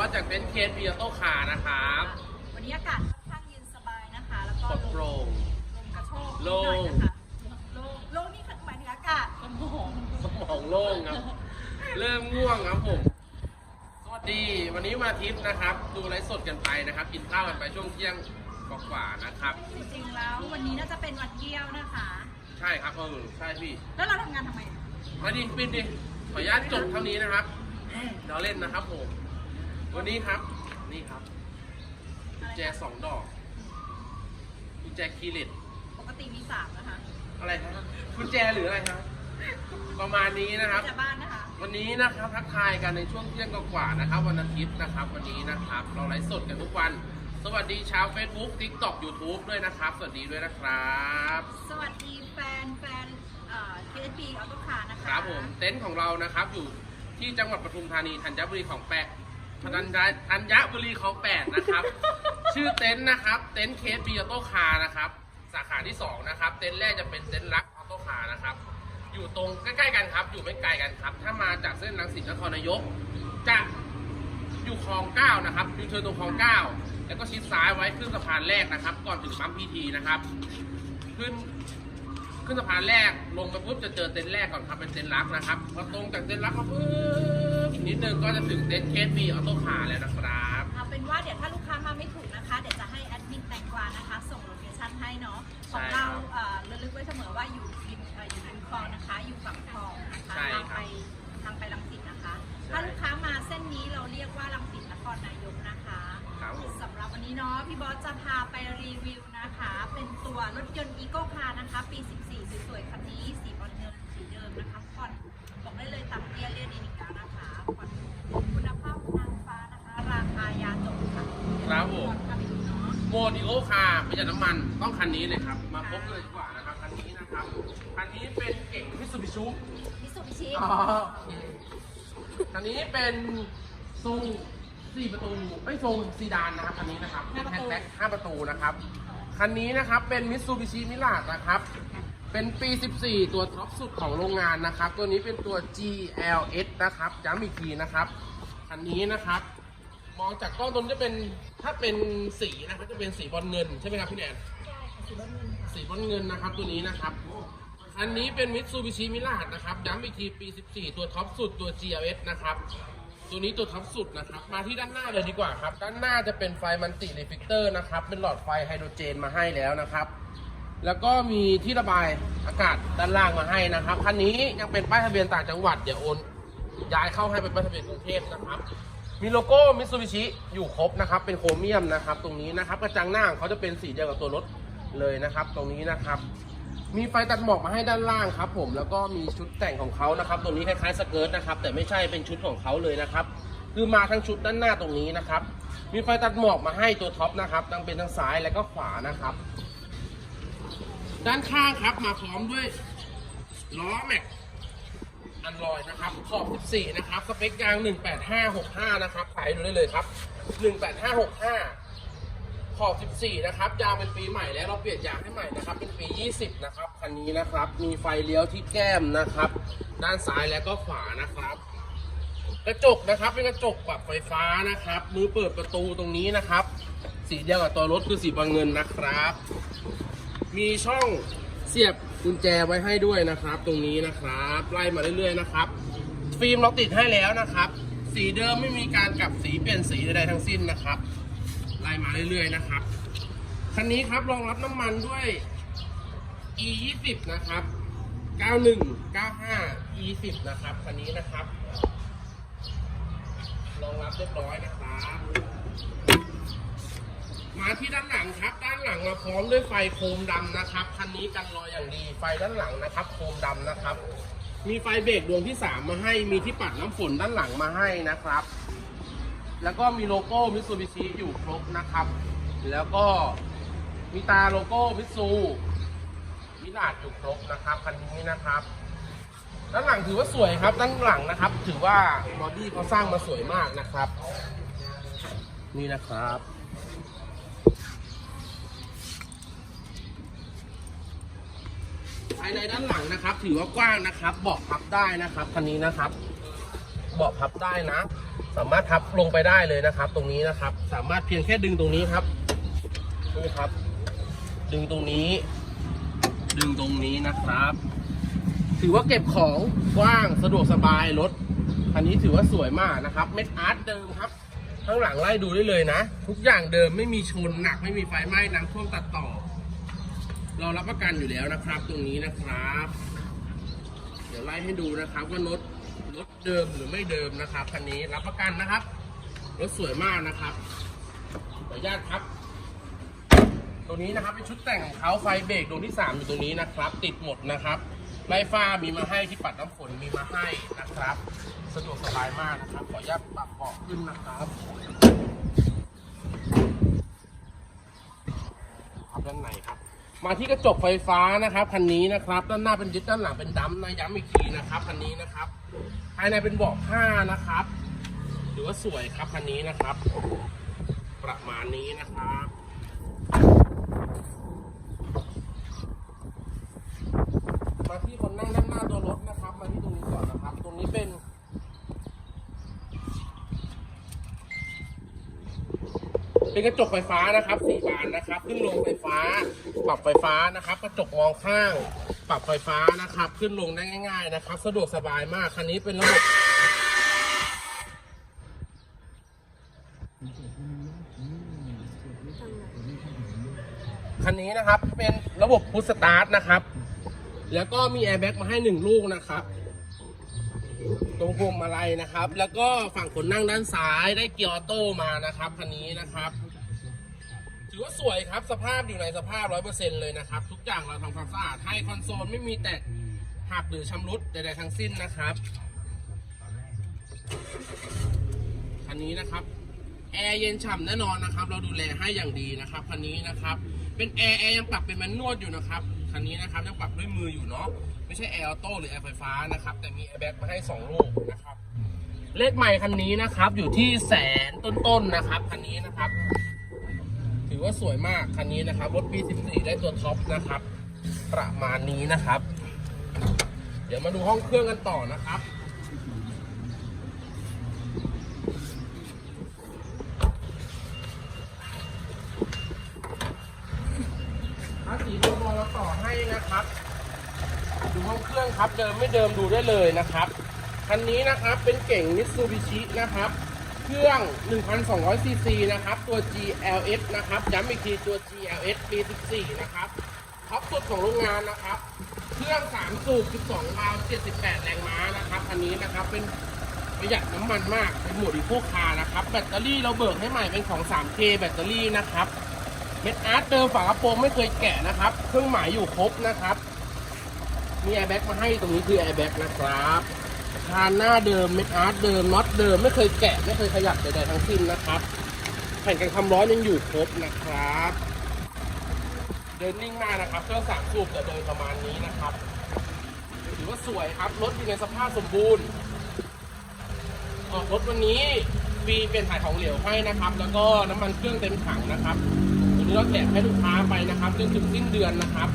ครับผมเซลล์บอสจากเบนซ์เคสเบียโต้คาร์นะครับวันนี้อากาศค่อนข้างเย็นสบายนะคะ แล้วก็ปลดโปร่งลมกระโชกโล่งนิดหน่อยนะคะโล่งโล่งนี่คือหมายถึงอากาศสมองสมองโล่งครับ เริ่มง่วงครับผมสวัสดีวันนี้มาทิพย์นะครับ ดูไลฟ์สดกันไปนะครับ กินข้าวกันไปช่วงเที่ยงกว่าๆนะครับ จริงๆแล้ววันนี้น่าจะเป็นวันเที่ยวนะคะ ใช่ครับเออใช่พี่ แล้วเราทำงานทำไมมาดิปินดิขออนุญาตจบเท่านี้นะครับเราเล่นนะครับผม วันนี้ครับ นี่ครับกุญแจสองดอกกุญแจคีย์เลตปกติมีสามนะคะอะไรครับกุญแจหรืออะไรครับ ประมาณนี้นะครับจากบ้านนะคะ วันนี้นะครับทักทายกันในช่วงเที่ยงกว่าๆนะครับ วันอาทิตย์นะครับ วันนี้นะครับ เราไลฟ์สดกันทุกวัน สวัสดีชาว Facebook TikTok YouTube ด้วยนะครับ สวัสดีด้วยนะครับ สวัสดีแฟนแฟนเอ่อ KSB ออโต้คาร์นะคะ ครับผมเต็นท์ของเรานะครับอยู่ที่จังหวัดปทุมธานีธัญบุรีของแปะ ธัญธัญบุรีของแปดนะครับ ชื่อเต็นท์นะครับ เต็นท์เคสบีออโต้คาร์นะครับ สาขาที่สองนะครับ เต็นท์แรกจะเป็นเต็นท์รักออโต้คาร์นะครับ อยู่ตรงใกล้ๆกันครับ อยู่ไม่ไกลกันครับ ถ้ามาจากเส้นรังสิตนครนายก จะอยู่คลองเก้านะครับยูเทิร์นตรงคลองเก้าแล้วก็ชิดซ้ายไว้ขึ้นสะพานแรกนะครับ ก่อนถึงปั๊มพีทีนะครับ ขึ้น ขึ้นสะพานแรกลงไปปุ๊บจะเจอเต็นท์แรกก่อนครับเป็นเต็นท์รักนะครับพอตรงจากเต็นท์รักก็ปุ๊บอีกนิดนึงก็จะถึงเต็นท์เคสบีออโต้คาร์แล้วนะครับเอาเป็นว่าเดี๋ยวถ้าลูกค้ามาไม่ถูกนะคะ เดี๋ยวจะให้แอดมินแตงกวานะคะ ส่งโลเคชั่นให้เนาะของเราเอ่อระลึกไว้เสมอว่าอยู่ริมเอ่ออยู่ริมคลองนะคะ อยู่ฝั่งคลองนะคะทางไปทางไปรังสิตนะคะ ถ้าลูกค้ามาเส้นนี้เราเรียกว่ารังสิตนครนายกนะคะ ครับผม สำหรับวันนี้เนาะพี่บอสจะพาไปรีวิวนะคะ เป็นตัวรถยนต์อีโก้คาร์นะคะ ปี14ส วยๆคันนี้สีบอลเงินสีเดิมนะคะผ่อนบอกได้เลยต่ำเตี้ยเรียนอีกแล้วนะคะผ่อนคุณภาพนางฟ้านะคะ ราคายาจบค่ะครับผมก่อนค่ะไปดูเนาะโมดิโอคาร์ประหยัดน้ำมันต้องคันนี้เลยครับ มาพบเลยดีกว่านะครับคันนี้นะครับคันนี้เป็นเก่งมิตซูบิชิมิสุบิชิคันนี้เป็นทรงสี่ประตูไม่ทรงซีดานนะครับคันนี้นะครับเป็นแฮชแบ็คห้าประตูนะครับคันนี้นะครับเป็นมิตซูบิชิมิลาดนะครับ เป็นปี 14 ตัวท็อปสุดของโรงงานนะครับ ตัวนี้เป็นตัว GLS นะครับย้ำอีกทีนะครับ คันนี้นะครับ มองจากกล้องตรงนี้จะเป็นถ้าเป็นสีนะครับจะเป็นสีบอลเงินใช่ไหมครับพี่แนนใช่ค่ะสีบอลเงินค่ะสีบอลเงินนะครับตัวนี้นะครับ อันนี้เป็นมิตซูบิชิมิลาดนะครับย้ำอีกทีปี 14 ตัวท็อปสุดตัว GLS นะครับตัวนี้ตัวท็อปสุดนะครับ มาที่ด้านหน้าเลยดีกว่าครับ ด้านหน้าจะเป็นไฟมันติรีฟิกเตอร์นะครับ เป็นหลอดไฟไฮโดรเจนมาให้แล้วนะครับ แล้วก็มีที่ระบายอากาศด้านล่างมาให้นะครับคันนี้ยังเป็นป้ายทะเบียนต่างจังหวัดเดี๋ยวโอนย้ายเข้าให้เป็นป้ายทะเบียนกรุงเทพนะครับ มีโลโก้มิตซูบิชิอยู่ครบนะครับ เป็นโครเมียมนะครับ ตรงนี้นะครับกระจังหน้าของเขาจะเป็นสีเดียวกับตัวรถเลยนะครับ ตรงนี้นะครับ มีไฟตัดหมอกมาให้ด้านล่างครับ ผมแล้วก็มีชุดแต่งของเขานะครับ ตรงนี้คล้ายๆสเกิร์ตนะครับ แต่ไม่ใช่เป็นชุดของเขาเลยนะครับ คือมาทั้งชุดด้านหน้าตรงนี้นะครับ มีไฟตัดหมอกมาให้ตัวท็อปนะครับทั้งเป็นทั้งซ้ายและก็ขวานะครับ ด้านข้างครับมาพร้อมด้วยล้อแม็กอันลอยนะครับขอบ 14 นะครับ สเปคยาง 18565 นะครับขายดูได้เลยครับ 18565 ขอบ 14 นะครับ ยางเป็นปีใหม่แล้วเราเปลี่ยนยางให้ใหม่นะครับ เป็นปี 20 นะครับ คันนี้นะครับ มีไฟเลี้ยวที่แก้มนะครับ ด้านซ้ายและก็ขวานะครับ กระจกนะครับ เป็นกระจกปรับไฟฟ้านะครับ มือเปิดประตูตรงนี้นะครับ สีเดียวกับตัวรถคือสีบอลเงินนะครับ มีช่องเสียบกุญแจไว้ให้ด้วยนะครับ ตรงนี้นะครับไล่มาเรื่อยๆนะครับ ฟิล์มเราติดให้แล้วนะครับ สีเดิมไม่มีการกลับสีเปลี่ยนสีใดๆทั้งสิ้นนะครับไล่มาเรื่อยๆนะครับคันนี้ครับรองรับน้ำมันด้วย e 2 0นะครับ 91 95 e 1 0นะครับคันนี้นะครับรองรับเรียบร้อยนะครับ มาที่ด้านหลังครับ ด้านหลังมาพร้อมด้วยไฟโคมดำนะครับคันนี้กันรอยอย่างดี ไฟด้านหลังนะครับ โคมดำนะครับ มีไฟเบรกดวงที่ 3 มาให้ มีที่ปัดน้ำฝนด้านหลังมาให้นะครับ แล้วก็มีโลโก้มิตซูบิชิอยู่ครบนะครับ แล้วก็มีตาโลโก้มิตซูมิลาดอยู่ครบนะครับคันนี้นะครับด้านหลังถือว่าสวยครับ ด้านหลังนะครับ ถือว่าบอดี้เขาสร้างมาสวยมากนะครับ นี่นะครับ ภายในด้านหลังนะครับ ถือว่ากว้างนะครับ เบาะพับได้นะครับคันนี้นะครับ เบาะพับได้นะ สามารถพับลงไปได้เลยนะครับ ตรงนี้นะครับ สามารถเพียงแค่ดึงตรงนี้ครับนี่ครับ ดึงตรงนี้ ดึงตรงนี้นะครับ ถือว่าเก็บของกว้างสะดวกสบายรถคันนี้ถือว่าสวยมากนะครับ เม็ดอาร์ตเดิมครับข้างหลังไล่ดูได้เลยนะ ทุกอย่างเดิมไม่มีชนหนักไม่มีไฟไหม้น้ำท่วมตัดต่อ เรารับประกันอยู่แล้วนะครับ ตรงนี้นะครับ เดี๋ยวไล่ให้ดูนะครับว่ารถรถเดิมหรือไม่เดิมนะครับคันนี้รับประกันนะครับรถสวยมากนะครับขออนุญาตครับตัวนี้นะครับเป็นชุดแต่งของเขาไฟเบรกดวงที่ 3 อยู่ตรงนี้นะครับ ติดหมดนะครับไล่ฟ้ามีมาให้ที่ปัดน้ำฝนมีมาให้นะครับ สะดวกสบายมากนะครับ ขออนุญาตปรับเบาะขึ้นนะครับครับด้านในครับ มาที่กระจกไฟฟ้านะครับคันนี้นะครับด้านหน้าเป็นยึดด้านหลังเป็นดัมนะย้ำอีกทีนะครับคันนี้นะครับ ภายในเป็นเบาะผ้านะครับถือว่าสวยครับคันนี้นะครับ ประมาณนี้นะครับ มาที่คนนั่งด้านหน้าตัวรถนะครับ มาที่ตรงนี้ก่อนนะครับ ตรงนี้เป็น เป็นกระจกไฟฟ้านะครับสี่บานนะครับขึ้นลงไฟฟ้า ปรับไฟฟ้านะครับ กระจกมองข้าง ปรับไฟฟ้านะครับ ขึ้นลงได้ง่าย ๆ นะครับ สะดวกสบายมากคันนี้เป็นระบบคันนี้นะครับเป็นระบบพุชสตาร์ทนะครับ แล้วก็มีแอร์แบ็กมาให้หนึ่งลูกนะครับ ตรงพวงมาลัยนะครับ แล้วก็ฝั่งคนนั่งด้านซ้ายได้เกียร์ออโต้มานะครับคันนี้นะครับถือว่าสวยครับสภาพอยู่ในสภาพร้อยเปอร์เซ็นเลยนะครับ ทุกอย่างเราทำความสะอาดให้คอนโซลไม่มีแตกหักหรือชำรุดใดๆทั้งสิ้นนะครับคันนี้นะครับแอร์เย็นฉ่ำแน่นอนนะครับ เราดูแลให้อย่างดีนะครับคันนี้นะครับ เป็นแอร์แอร์ยังปรับเป็นแมนนวลอยู่นะครับ คันนี้นะครับยังปรับด้วยมืออยู่เนาะไม่ใช่แอร์ออโต้หรือแอร์ไฟฟ้านะครับ แต่มีแอร์แบ็กมาให้สองลูกนะครับเลขใหม่คันนี้นะครับอยู่ที่แสนต้นๆนะครับคันนี้นะครับ ถือว่าสวยมากคันนี้นะครับรถปี 14 ได้ตัวท็อปนะครับ ประมาณนี้นะครับ เดี๋ยวมาดูห้องเครื่องกันต่อนะครับ ถ้าสีตัวมอ เราต่อให้นะครับ ดูห้องเครื่องครับเดิมไม่เดิมดูได้เลยนะครับคันนี้นะครับเป็นเก่งมิตซูบิชินะครับ เครื่อง 1,200 ซีซีนะครับ ตัว GLS นะครับ ย้ำอีกทีตัว GLS ปี 14 นะครับท็อปสุดของโรงงานนะครับ เครื่อง3สูบ12วาล์ว78 แรงม้านะครับคันนี้นะครับเป็นประหยัดน้ำมันมากเป็นโหมดอีโคคาร์นะครับ แบตเตอรี่เราเบิกให้ใหม่เป็นของ 3K แบตเตอรี่นะครับ เม็ดอาร์ตเดิมฝากระโปรงไม่เคยแกะนะครับ เครื่องหมายอยู่ครบนะครับ มีแอร์แบ็กมาให้ตรงนี้คือแอร์แบ็กนะครับคานหน้าเดิมเม็ดอาร์ตเดิมน็อตเดิมไม่เคยแกะไม่เคยขยับใดๆทั้งสิ้นนะครับ แผ่นกันความร้อนยังอยู่ครบนะครับ เดินนิ่งมากนะครับ เครื่องสามสูบจะเดินประมาณนี้นะครับถือว่าสวยครับรถอยู่ในสภาพสมบูรณ์ออกรถวันนี้ฟรีเปลี่ยนถ่ายของเหลวให้นะครับ แล้วก็น้ำมันเครื่องเต็มถังนะครับ นนี้เราแจกให้ลูกค้าไปนะครับจนถึงสิ้นเดือนนะครับ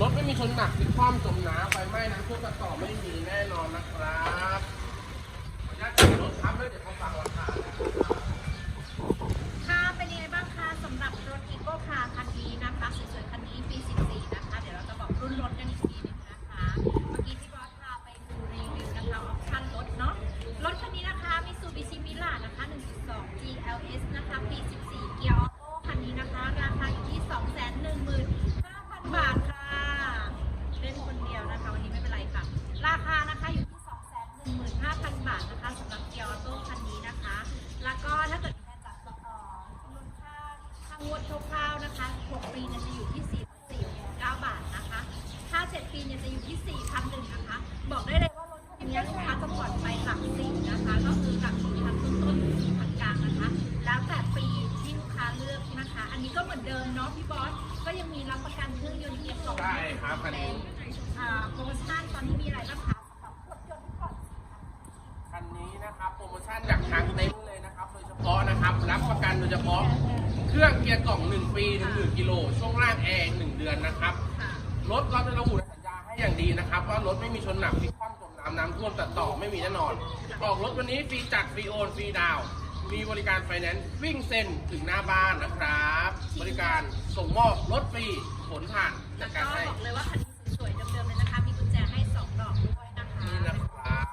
รถไม่มีชนหนักติดคว่ำจมน้ำไฟไหม้น้ำท่วมตัดต่อไม่มีแน่นอนนะครับขออนุญาตจับรถครับแล้วเดี๋ยวเขาฟังราคานะครับค่ะเป็นยังไงบ้างคะสำหรับรถอีโก้คาร์คันนี้นะคะสวยๆคันนี้ปี14น ยังมีรับประกันเครื่องยนต์เกียร์สองใช่ครับคันนี้ อ่าโปรโมชั่นตอนนี้มีอะไรบ้างคะสำหรับรถยนต์ที่ผ่อนคันนี้นะครับโปรโมชั่นจากทางเต็นท์เลยนะครับโดยเฉพาะนะครับรับประกันโดยเฉพาะเครื่องเกียร์กล่อง 1 ปี1 0,000กิโลช่วงล่างแอร์1เดือนนะครับค่ะรถเราจะระบุในสัญญาให้อย่างดีนะครับ ว่ารถไม่มีชนหนักพลิกคว่ำจมน้ำน้ำท่วมตัดต่อไม่มีแน่นอนออกรถวันนี้ฟรีจัดฟรีโอนฟรีดาวน์ มีบริการไฟแนนซ์วิ่งเซ็นถึงหน้าบ้านนะครับ บริการส่งมอบรถฟรีผลผ่านแล้จาวกก็การให้ บอกเลยว่าคันนี้สวยๆเดิมๆเลยนะคะ มีกุญแจให้สองดอกด้วยนะคะนี่นะครับ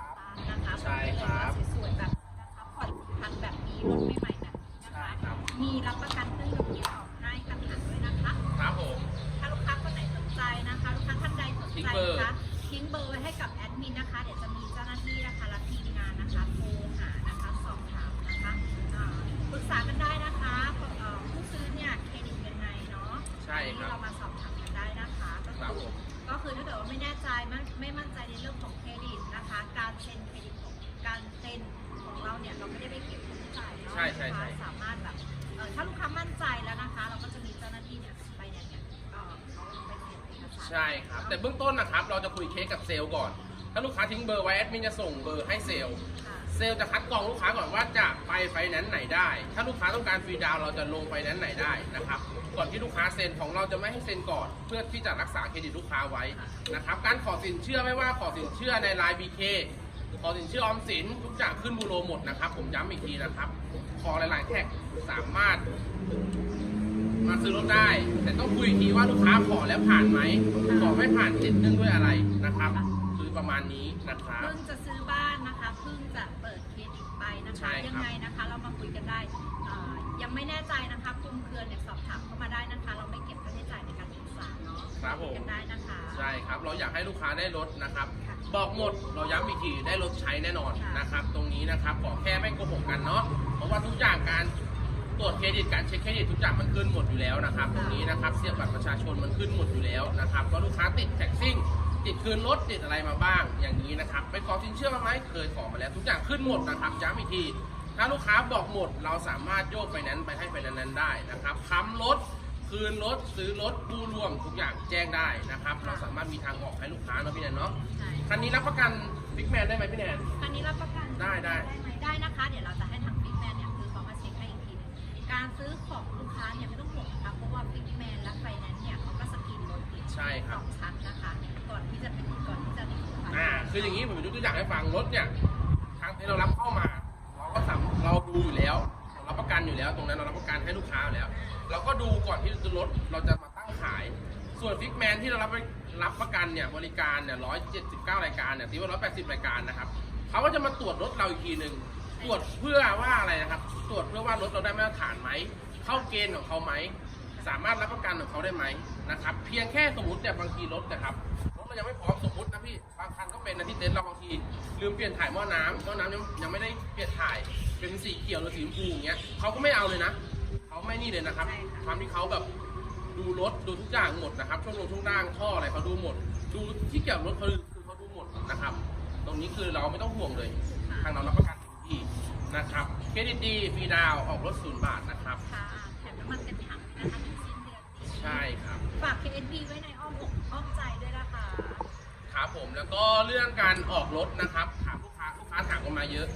นะคะใช่ครับสวยๆแบบนะคะผ่อนพันแบบนี้รถใหม่ๆแบบนี้นะคะ ครับมีรับประกันเครื่องยนต์เกียร์ออกให้กันหันด้วยนะคะ ครับผม ถ้าลูกค้าคนไหนสนใจนะคะ ลูกค้าท่านใดสนทิ้ใจงเบอร์นะคะทิ้งเบอร์ไว้ให้กับแอดมินนะคะ เดี๋ยวจะ ที่รับเรามาสอบถามกันได้นะคะก็ครับคือผมก็คือถ้าเกิดว่าไม่แน่ใจไม่ไม่มั่นใจในเรื่องของเครดิตนะคะ การเซ็นเครดิตของการเซ็นของเราเนี่ยเราไม่ได้ไปเก็บค่าใช้จ่ายเนาะใช่ใช่ใช่ ลูกค้าสามารถแบบเอ่อถ้าลูกค้ามั่นใจแล้วนะคะ เราก็จะมีเจ้าหน้าที่เนี่ยไปเนี่ยเนี่ยก็เขาไปเซ็นเอกสาร ใช่ครับ แต่เบื้องต้นนะครับ เราจะคุยเคสกับเซลล์ก่อน ถ้าลูกค้าทิ้งเบอร์ไว้แอดมินจะส่งเบอร์ให้เซลล์ค่ะ เซลล์จะคัดกรองลูกค้าก่อนว่าจะไปไฟแนนซ์ไหนได้ ถ้าลูกค้าต้องการฟรีดาวเราจะลงไฟแนนซ์ไหนได้นะครับ ก่อนที่ลูกค้าเซ็นของเราจะไม่ให้เซ็นก่อน เพื่อที่จะรักษาเครดิตลูกค้าไว้นะครับ การขอสินเชื่อไม่ว่าขอสินเชื่อในไลน์ BK ขอสินเชื่อออมสินทุกอย่างขึ้นบูโรหมดนะครับ ผมย้ำอีกทีนะครับ ขอหลาย ๆ แท็กสามารถมาซื้อรถได้ แต่ต้องคุยอีกทีว่าลูกค้าขอแล้วผ่านไหมขอไม่ผ่านติดเนื่องด้วยอะไรนะครับ คือประมาณนี้นะครับเพิ่งจะซื้อ นะใช่คะ ครับ ยังไงนะคะ เรามาคุยกันได้เอ่อยังไม่แน่ใจนะคะคลุมเครือเนี่ยสอบถามเข้ามาได้นะคะ เราไม่เก็บค่าใช้จ่ายในการปรึกษาเนาะครับผมยกันได้นะคะ ใช่ครับ เราอยากให้ลูกค้าได้รถนะครับ ค่ะบอกหมดเราย้ำอีกทีได้รถใช้แน่นอนค่ะ นะครับ ตรงนี้นะครับขอแค่ไม่โกหกกันเนาะเพราะว่าทุกอย่างการตรวจเครดิตการเช็คเครดิตทุกอย่างมันขึ้นหมดอยู่แล้วนะครับ ตรงนี้นะครับเสียบบัตรประชาชนมันขึ้นหมดอยู่แล้วนะครับว่าลูกค้าติดแท็กซิ่ง ติดคืนรถติดอะไรมาบ้างอย่างนี้นะครับไปขอสินเชื่อมาไหมเคยขอมาแล้ว ทุกอย่างขึ้นหมดนะครับย้ำอีกทีถ้าลูกค้าบอกหมด เราสามารถโยกไปนั้นไปให้ไปนั้นๆได้นะครับค้ำรถคืนรถซื้อรถกู้รวมทุกอย่างแจ้งได้นะครับ เราสามารถมีทางออกให้ลูกค้าเนาะพี่แนนเนาะใช่คันนี้รับประกันฟิกแมนได้ไหมพี่แนน คันนี้รับประกันได้ได้ได้ไหมได้นะคะ เดี๋ยวเราจะให้ทางฟิกแมนเนี่ยคือเขามาเช็คให้อีกทีหนึงการซื้อของลูกค้าเนี่ยไม่ต้องห่วงนะคะเพราะว่าฟิกแมนและไฟแนนซ์เนี่ยเขาก็สกรีนรถอีกใช่คสรับองชั้นนะคะก่อนที่ จะเป็นก่อนที่จะมีลูกค้าอ่าคืออย่างนี้ผมยกตัวอย่างให้ฟังรถเนี่ยทางที่เรารับเข้ามาเราก็สามเราดูอยู่แล้วเรารับประกันอยู่แล้ว ตรงนั้นเรารับประกันให้ลูกค้าอยู่แล้ว เราก็ดูก่อนที่รถเราจะมาตั้งขาย ส่วนฟิกแมนที่เรารับปรับประกันเนี่ยบริการเนี่ยร้อยเจ็ดสิบเก้ารายการเนี่ยตีว่าร้อยแปดสิบรายการนะครับเขาก็จะมาตรวจรถเราอีกทีหนึ่งตรวจเพื่อว่าอะไรนะครับ ตรวจเพื่อว่ารถเราได้มาตรฐานไหมเข้าเกณฑ์ของเขาไหมสามารถรับประกันของเขาได้ไหมนะครับ เพียงแค่สมมติเนี่ยบางทีรถนะครับ มันยังไม่พร้อมสมมตินะพี่บางคันก็เป็นนะที่เต็นท์เราบางทีลืมเปลี่ยนถ่ายหม้อน้ำหม้อน้ำยังยังไม่ได้เปลี่ยนถ่ายเป็นสีเขียวหรือสีชมพูอย่างเงี้ยเขาก็ไม่เอาเลยนะเขาไม่นี่เลยนะครับใช่ค่ะความที่เขาแบบดูรถดูทุกอย่างหมดนะครับช่วงลงช่วงล่างท่ออะไรเขาดูหมด ดูที่เกี่ยวกับรถเขาคือเขาดูหมดนะครับ ตรงนี้คือเราไม่ต้องห่วงเลย ทางเรารับประกันทุกที่นะครับเครดิตดีฟรีดาวน์ออกรถศูนย์บาทนะครับค่ะแถมน้ำมันเต็มถังนะคะถึงสิ้นเดือนนี้ใช่ครับฝาก KSB ไว้ในอ้อมอกอ้อมใจด้วยนะ คะครับผมแล้วก็เรื่องการออกรถนะครับถามลูกค้าลูกค้าถามกันมาเยอะ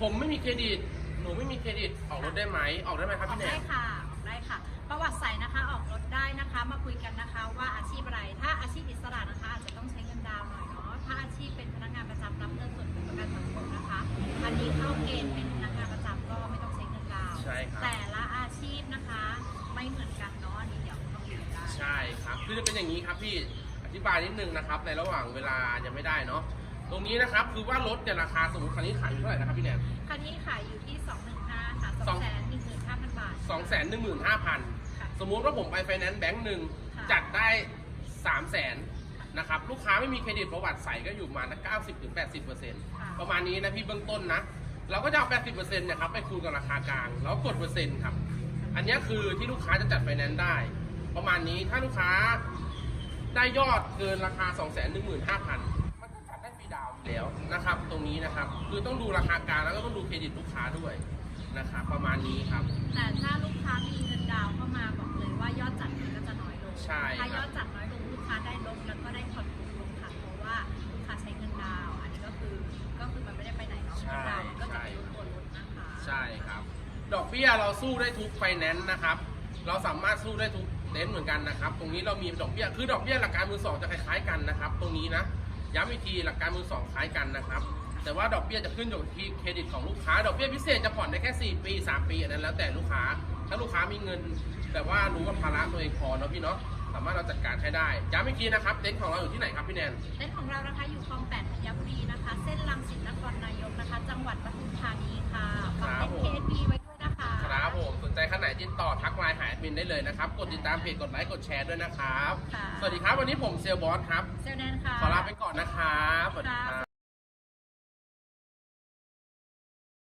ผมไม่มีเครดิต หนูไม่มีเครดิตออกรถได้ไหมออกได้ไหมครับออกพี่แนได้นค่ะออกได้ค่ะ ประวัติใส่นะคะออกรถได้นะคะ มาคุยกันนะคะว่าอาชีพอะไร ถ้าอาชีพอิสระนะคะอาจจะต้องใช้เงินดาวน์หน่อยเนาะ ถ้าอาชีพเป็นพนักงานประจำรับเงินส่วนลดประกันสังคมนะคะ อันนี้เข้าเกณฑ์เป็นพนักงานประจำก็ไม่ต้องใช้เงินดาวน์ใช่ครับแต่ละอาชีพนะคะไม่เหมือนกันเนาะอันนี้เดี๋ยวต้องเรียนได้ ใช่ครับคือจะเป็นอย่างนี้ครับพี่อ ธิบายนิดนึงนะครับ ในระหว่างเวลายังไม่ได้เนาะตรงนี้นะครับคือว่ารถเนี่ยราคาสมมติคันนี้ขายอยู่เท่าไหร่นะครับพี่แนนคันนี้ขายอยู่ที่ 215ค่ะสอง215,000 บาทสองแสนหนึ่งหมื่นห้าพันค่ะสมมุติว่าผมไปไฟแนนซ์แบงค์หนึ่งค่ะจัดได้สามแสนนะครับลูกค้าไม่มีเครดิตประวัติใส่ก็อยู่ประมาณเก้าสิบถึงแปดสิบเปอร์เซ็นต์ค่ะประมาณนี้นะพี่เบื้องต้นนะ เราก็จะเอา80%เนี่ยครับไปคูณกับราคากลาง แล้วกดเปอร์เซ็นต์ครับ อันเนี้ยคือที่ลูกค้าจะจัดไฟแนนซ์ได้ ประมาณนี้ถ้าลูกค้า ได้ยอดเกินราคา 2 1 5 0 0 0 มันก็จัดได้ฟรีดาวน์อยู่แล้วนะครับ ตรงนี้นะครับ คือต้องดูราคากลางแล้วก็ต้องดูเครดิตลูกค้าด้วยนะครับประมาณนี้ครับ แต่ถ้าลูกค้ามีเงินดาวน์เข้ามาบอกเลยว่ายอดจัดมันก็จะน้อยลงใช่ถ้ายครัอบดจัดน้อยลงลูกค้าได้ลดแล้วก็ได้ผ่อนถูกลงค่ะเพราะว่าลูกค้าใช้เงินดาวน์อันนี้ก็คือก็คือมันไม่ได้ไปไหนเนาะใช่ เงินดาวน์มันก็ใช่จะลดตัวลดนะคะใช่ครับ ดอกเบี้ยเราสู้ได้ทุกไฟแนนซ์นะครับ เราสามารถสู้ได้ทุก เต็นท์เหมือนกันนะครับ ตรงนี้เรามีดอกเบี้ย คือดอกเบี้ยหลักการมือสองจะคล้ายๆกันนะครับ ตรงนี้นะ ย้ำอีกทีหลักการมือสองคล้ายกันนะครับ แต่ว่าดอกเบี้ยจะขึ้นอยู่ที่เครดิตของลูกค้า ดอกเบี้ยพิเศษจะผ่อนได้แค่ 4 ปี 3 ปีอันนั้นแล้วแต่ลูกค้า ถ้าลูกค้ามีเงินแบบว่ารู้ว่าภาระตัวเองพอเนาะพี่เนาะ สามารถเราจัดการให้ได้ ย้ำอีกทีนะครับ เต็นท์ของเราอยู่ที่ไหนครับพี่แนน เต็นท์ของเรานะคะอยู่คลองแปดธัญบุรีนะคะ เส้นลังสิตนครนายกนะคะ จังหวัดปทุมธานีค่ะฝากครับเป็นผมเคสดีไว้ด้วยนะคะ ครับผมสนใจขั้นไหนติดต่อทักไลน์หาแอดมินได้เลยนะครับ กดติดตามเพจกดไลค์กดแชร์ด้วยนะครับ ค่ะ สวัสดีครับวันนี้ผมเซลลบอสครับ เซลแนนค่ะ ขอลาไปก่อนนะครับสวัสดีครับ